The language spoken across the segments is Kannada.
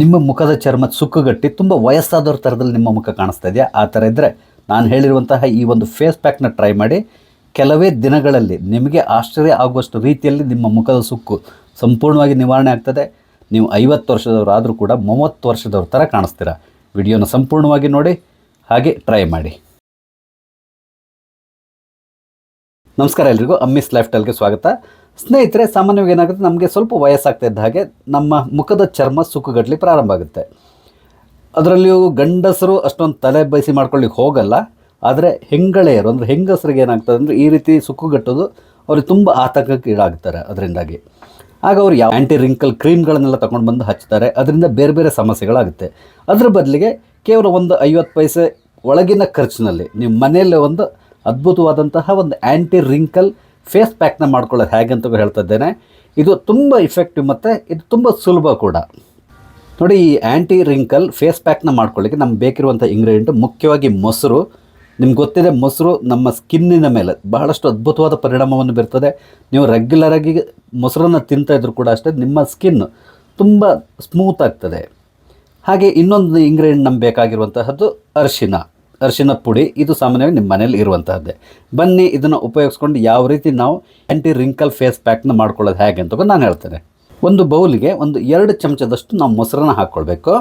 ನಿಮ್ಮ ಮುಖದ ಚರ್ಮ ಸುಕ್ಕುಗಟ್ಟಿ ತುಂಬ ವಯಸ್ಸಾದವ್ರ ಥರದಲ್ಲಿ ನಿಮ್ಮ ಮುಖ ಕಾಣಿಸ್ತಾ ಇದೆಯಾ? ಆ ಥರ ಇದ್ದರೆ ನಾನು ಹೇಳಿರುವಂತಹ ಈ ಒಂದು ಫೇಸ್ ಪ್ಯಾಕ್ನ ಟ್ರೈ ಮಾಡಿ. ಕೆಲವೇ ದಿನಗಳಲ್ಲಿ ನಿಮಗೆ ಆಶ್ಚರ್ಯ ಆಗುವಷ್ಟು ರೀತಿಯಲ್ಲಿ ನಿಮ್ಮ ಮುಖದ ಸುಕ್ಕು ಸಂಪೂರ್ಣವಾಗಿ ನಿವಾರಣೆ ಆಗ್ತದೆ. ನೀವು ಐವತ್ತು ವರ್ಷದವರು ಆದರೂ ಕೂಡ ಮೂವತ್ತು ವರ್ಷದವ್ರ ಥರ ಕಾಣಿಸ್ತೀರ? ವಿಡಿಯೋನ ಸಂಪೂರ್ಣವಾಗಿ ನೋಡಿ, ಹಾಗೆ ಟ್ರೈ ಮಾಡಿ. ನಮಸ್ಕಾರ ಎಲ್ರಿಗೂ, ಅಮ್ಮಿಸ್ ಲೈಫ್ ಸ್ವಾಗತ. ಸ್ನೇಹಿತರೆ, ಸಾಮಾನ್ಯವಾಗಿ ಏನಾಗುತ್ತೆ? ನಮಗೆ ಸ್ವಲ್ಪ ವಯಸ್ಸಾಗ್ತಾ ಇದ್ದ ಹಾಗೆ ನಮ್ಮ ಮುಖದ ಚರ್ಮ ಸುಕ್ಕುಗಟ್ಟಲಿ ಪ್ರಾರಂಭ ಆಗುತ್ತೆ. ಅದರಲ್ಲಿಯೂ ಗಂಡಸರು ಅಷ್ಟೊಂದು ತಲೆ ಬಯಸಿ ಮಾಡ್ಕೊಳ್ಳಿಕ್ಕೆ ಹೋಗಲ್ಲ. ಆದರೆ ಹೆಂಗಳೆಯರು, ಅಂದರೆ ಹೆಂಗಸರಿಗೆ ಏನಾಗ್ತದೆ ಅಂದರೆ ಈ ರೀತಿ ಸುಕ್ಕುಗಟ್ಟೋದು ಅವ್ರಿಗೆ ತುಂಬ ಆತಂಕಕ್ಕೆ ಈಡಾಗ್ತಾರೆ ಅದರಿಂದಾಗಿ. ಆಗ ಅವ್ರು ಯಾವ ಆ್ಯಂಟಿ ರಿಂಕಲ್ ಕ್ರೀಮ್ಗಳನ್ನೆಲ್ಲ ತಗೊಂಡು ಬಂದು ಹಚ್ತಾರೆ. ಅದರಿಂದ ಬೇರೆ ಬೇರೆ ಸಮಸ್ಯೆಗಳಾಗುತ್ತೆ. ಅದರ ಬದಲಿಗೆ ಕೇವಲ ಒಂದು ಐವತ್ತು ಪೈಸೆ ಒಳಗಿನ ಖರ್ಚಿನಲ್ಲಿ ನಿಮ್ಮ ಮನೆಯಲ್ಲೇ ಒಂದು ಅದ್ಭುತವಾದಂತಹ ಒಂದು ಆ್ಯಂಟಿ ರಿಂಕಲ್ ಫೇಸ್ ಪ್ಯಾಕ್ನ ಮಾಡ್ಕೊಳ್ಳೋದು ಹೇಗೆ ಅಂತ ಹೇಳ್ತಾ ಇದ್ದೇನೆ. ಇದು ತುಂಬ ಇಫೆಕ್ಟಿವ್ ಮತ್ತು ಇದು ತುಂಬ ಸುಲಭ ಕೂಡ. ನೋಡಿ, ಈ ಆ್ಯಂಟಿ ರಿಂಕಲ್ ಫೇಸ್ ಪ್ಯಾಕ್ನ ಮಾಡ್ಕೊಳ್ಳಿಕ್ಕೆ ನಮ್ಗೆ ಬೇಕಿರುವಂಥ ಇಂಗ್ರೀಡಿಯೆಂಟ್ ಮುಖ್ಯವಾಗಿ ಮೊಸರು. ನಿಮ್ಗೆ ಗೊತ್ತಿದೆ, ಮೊಸರು ನಮ್ಮ ಸ್ಕಿನ್ನಿನ ಮೇಲೆ ಬಹಳಷ್ಟು ಅದ್ಭುತವಾದ ಪರಿಣಾಮವನ್ನು ಬೀರ್ತದೆ. ನೀವು ರೆಗ್ಯುಲರಾಗಿ ಮೊಸರನ್ನು ತಿಂತಾ ಇದ್ರೂ ಕೂಡ ಅಷ್ಟೇ ನಿಮ್ಮ ಸ್ಕಿನ್ ತುಂಬ ಸ್ಮೂತ್ ಆಗ್ತದೆ. ಹಾಗೆ ಇನ್ನೊಂದು ಇಂಗ್ರೀಡಿಯೆಂಟ್ ನಮ್ಗೆ ಬೇಕಾಗಿರುವಂತಹದ್ದು ಅರಿಶಿನ. ಅರಿಶಿನ ಪುಡಿ, ಇದು ಸಾಮಾನ್ಯವಾಗಿ ನಿಮ್ಮ ಮನೇಲಿ ಇರುವಂತಹದ್ದೇ. ಬನ್ನಿ, ಇದನ್ನು ಉಪಯೋಗಿಸ್ಕೊಂಡು ಯಾವ ರೀತಿ ನಾವು ಆ್ಯಂಟಿ ರಿಂಕಲ್ ಫೇಸ್ ಪ್ಯಾಕ್ನ ಮಾಡ್ಕೊಳ್ಳೋದು ಹೇಗೆ ಅಂತ ನಾನು ಹೇಳ್ತೇನೆ. ಒಂದು ಬೌಲಿಗೆ ಒಂದು ಎರಡು ಚಮಚದಷ್ಟು ನಾವು ಮೊಸರನ್ನ ಹಾಕ್ಕೊಳ್ಬೇಕು.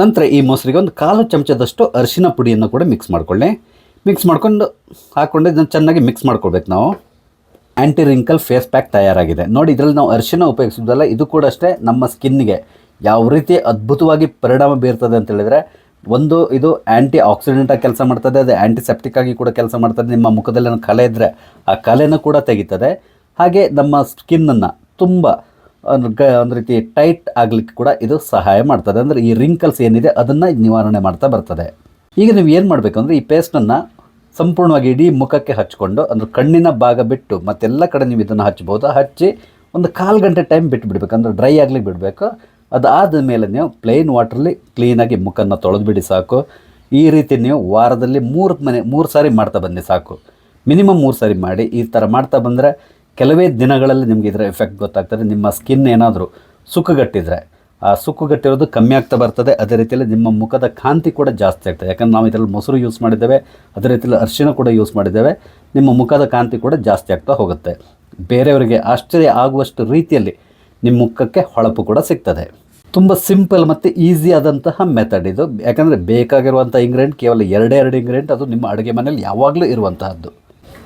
ನಂತರ ಈ ಮೊಸರಿಗೆ ಒಂದು ಕಾಲು ಚಮಚದಷ್ಟು ಅರಿಶಿನ ಪುಡಿಯನ್ನು ಕೂಡ ಮಿಕ್ಸ್ ಮಾಡ್ಕೊಳ್ಳಿ. ಮಿಕ್ಸ್ ಮಾಡ್ಕೊಂಡು ಹಾಕ್ಕೊಂಡು ಇದನ್ನು ಚೆನ್ನಾಗಿ ಮಿಕ್ಸ್ ಮಾಡ್ಕೊಳ್ಬೇಕು ನಾವು. ಆ್ಯಂಟಿ ರಿಂಕಲ್ ಫೇಸ್ ಪ್ಯಾಕ್ ತಯಾರಾಗಿದೆ. ನೋಡಿ, ಇದರಲ್ಲಿ ನಾವು ಅರಿಶಿನ ಉಪಯೋಗಿಸಿದ್ದಲ್ಲ ಇದು ಕೂಡ ಅಷ್ಟೇ ನಮ್ಮ ಸ್ಕಿನ್ನಿಗೆ ಯಾವ ರೀತಿ ಅದ್ಭುತವಾಗಿ ಪರಿಣಾಮ ಬೀರ್ತದೆ ಅಂತ ಹೇಳಿದರೆ, ಒಂದು ಇದು ಆ್ಯಂಟಿ ಆಕ್ಸಿಡೆಂಟಾಗಿ ಕೆಲಸ ಮಾಡ್ತದೆ, ಅದು ಆ್ಯಂಟಿಸೆಪ್ಟಿಕ್ ಆಗಿ ಕೂಡ ಕೆಲಸ ಮಾಡ್ತದೆ. ನಿಮ್ಮ ಮುಖದಲ್ಲಿ ಕಲೆ ಇದ್ದರೆ ಆ ಕಲೆನ ಕೂಡ ತೆಗಿತದೆ. ಹಾಗೆ ನಮ್ಮ ಸ್ಕಿನ್ನನ್ನು ತುಂಬ ಒಂದು ರೀತಿ ಟೈಟ್ ಆಗಲಿಕ್ಕೆ ಕೂಡ ಇದು ಸಹಾಯ ಮಾಡ್ತದೆ. ಅಂದರೆ ಈ ರಿಂಕಲ್ಸ್ ಏನಿದೆ ಅದನ್ನು ನಿವಾರಣೆ ಮಾಡ್ತಾ ಬರ್ತದೆ. ಈಗ ನೀವು ಏನು ಮಾಡಬೇಕು ಅಂದರೆ, ಈ ಪೇಸ್ಟನ್ನು ಸಂಪೂರ್ಣವಾಗಿ ಇಡೀ ಮುಖಕ್ಕೆ ಹಚ್ಕೊಂಡು, ಅಂದರೆ ಕಣ್ಣಿನ ಭಾಗ ಬಿಟ್ಟು ಮತ್ತೆಲ್ಲ ಕಡೆ ನೀವು ಇದನ್ನು ಹಚ್ಬೋದು. ಹಚ್ಚಿ ಒಂದು ಕಾಲು ಗಂಟೆ ಟೈಮ್ ಬಿಟ್ಟು ಬಿಡಬೇಕು ಅಂದರೆ ಡ್ರೈ ಆಗಲಿಕ್ಕೆ ಬಿಡಬೇಕು. ಅದಾದ ಮೇಲೆ ನೀವು ಪ್ಲೇನ್ ವಾಟ್ರಲ್ಲಿ ಕ್ಲೀನಾಗಿ ಮುಖನ ತೊಳೆದ್ಬಿಡಿ ಸಾಕು. ಈ ರೀತಿ ನೀವು ವಾರದಲ್ಲಿ ಮೂರು ಮನೆ, ಮೂರು ಸಾರಿ ಮಾಡ್ತಾ ಬನ್ನಿ ಸಾಕು. ಮಿನಿಮಮ್ ಮೂರು ಸಾರಿ ಮಾಡಿ. ಈ ಥರ ಮಾಡ್ತಾ ಬಂದರೆ ಕೆಲವೇ ದಿನಗಳಲ್ಲಿ ನಿಮಗೆ ಇದರ ಎಫೆಕ್ಟ್ ಗೊತ್ತಾಗ್ತದೆ. ನಿಮ್ಮ ಸ್ಕಿನ್ ಏನಾದರೂ ಸುಕ್ಕುಗಟ್ಟಿದರೆ, ಆ ಸುಕ್ಕುಗಟ್ಟಿರೋದು ಕಮ್ಮಿ ಆಗ್ತಾ ಬರ್ತದೆ. ಅದೇ ರೀತಿಯಲ್ಲಿ ನಿಮ್ಮ ಮುಖದ ಕಾಂತಿ ಕೂಡ ಜಾಸ್ತಿ ಆಗ್ತದೆ. ಯಾಕಂದ್ರೆ ನಾವು ಇದರಲ್ಲಿ ಮೊಸರು ಯೂಸ್ ಮಾಡಿದ್ದೇವೆ, ಅದೇ ರೀತಿಯಲ್ಲಿ ಅರಿಶಿನ ಕೂಡ ಯೂಸ್ ಮಾಡಿದ್ದೇವೆ. ನಿಮ್ಮ ಮುಖದ ಕಾಂತಿ ಕೂಡ ಜಾಸ್ತಿ ಆಗ್ತಾ ಹೋಗುತ್ತೆ. ಬೇರೆಯವರಿಗೆ ಆಶ್ಚರ್ಯ ಆಗುವಷ್ಟು ರೀತಿಯಲ್ಲಿ ನಿಮ್ಮ ಮುಖಕ್ಕೆ ಹೊಳಪು ಕೂಡ ಸಿಗ್ತದೆ. ತುಂಬ ಸಿಂಪಲ್ ಮತ್ತು ಈಸಿ ಆದಂತಹ ಮೆಥಡ್ ಇದು. ಯಾಕಂದರೆ ಬೇಕಾಗಿರುವಂಥ ಇಂಗ್ರೀಡಿಯೆಂಟ್ ಕೇವಲ ಎರಡೇ ಎರಡು ಇಂಗ್ರೀಡಿಯೆಂಟ್ ಅದು ನಿಮ್ಮ ಅಡುಗೆ ಮನೆಯಲ್ಲಿ ಯಾವಾಗಲೂ ಇರುವಂತಹದ್ದು.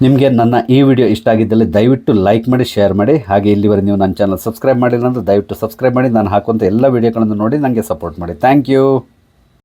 ನಿಮಗೆ ನನ್ನ ಈ ವಿಡಿಯೋ ಇಷ್ಟ ಆಗಿದ್ದಲ್ಲಿ ದಯವಿಟ್ಟು ಲೈಕ್ ಮಾಡಿ ಶೇರ್ ಮಾಡಿ. ಹಾಗೆ ಇಲ್ಲಿವರೆಗೆ ನೀವು ನನ್ನ ಚಾನಲ್ ಸಬ್ಸ್ಕ್ರೈಬ್ ಮಾಡಿಲ್ಲ ಅಂದರೆ ದಯವಿಟ್ಟು ಸಬ್ಸ್ಕ್ರೈಬ್ ಮಾಡಿ. ನಾನು ಹಾಕುವಂಥ ಎಲ್ಲ ವೀಡಿಯೋಗಳನ್ನು ನೋಡಿ ನನಗೆ ಸಪೋರ್ಟ್ ಮಾಡಿ. Thank you